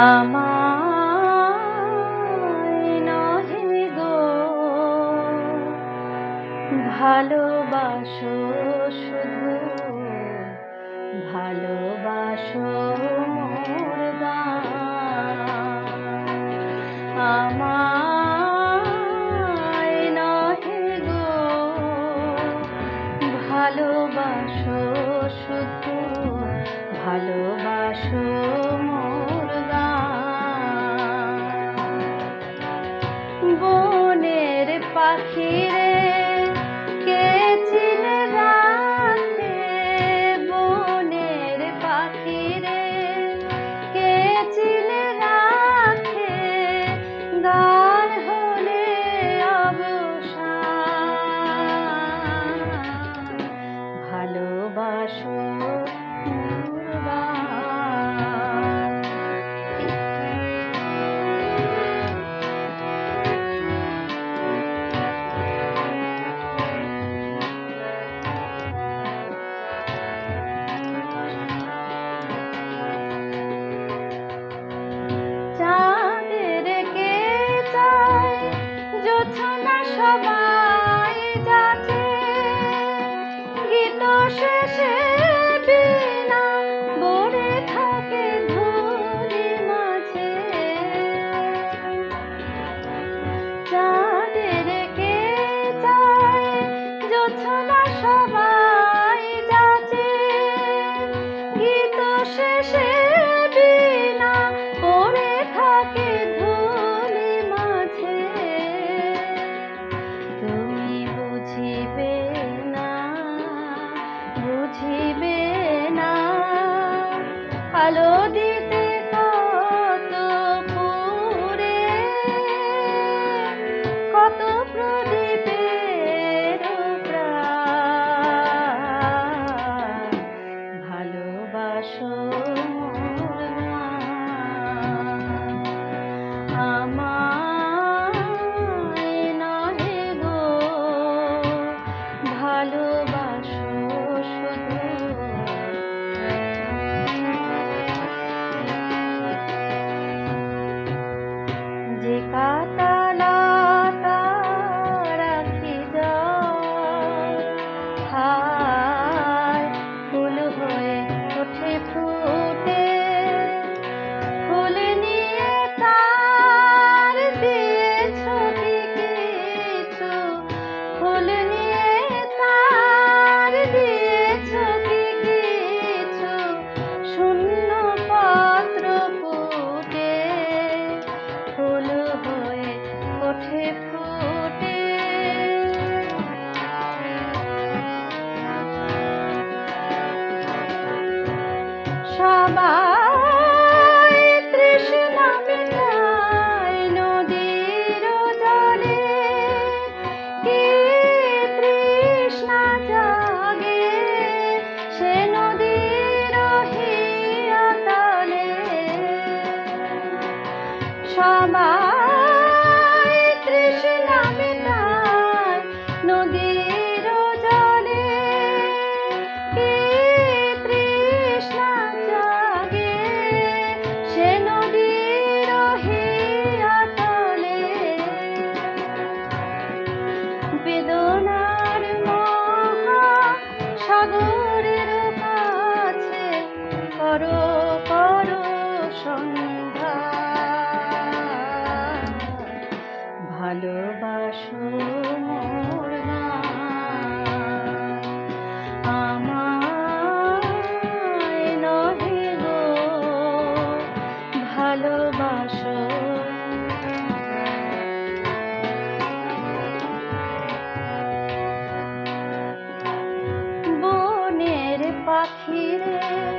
ama. সবাই 说。বাবা সাগরের কাছে করো করো ভালোবাসো মোর নহে গো। ভালো I'm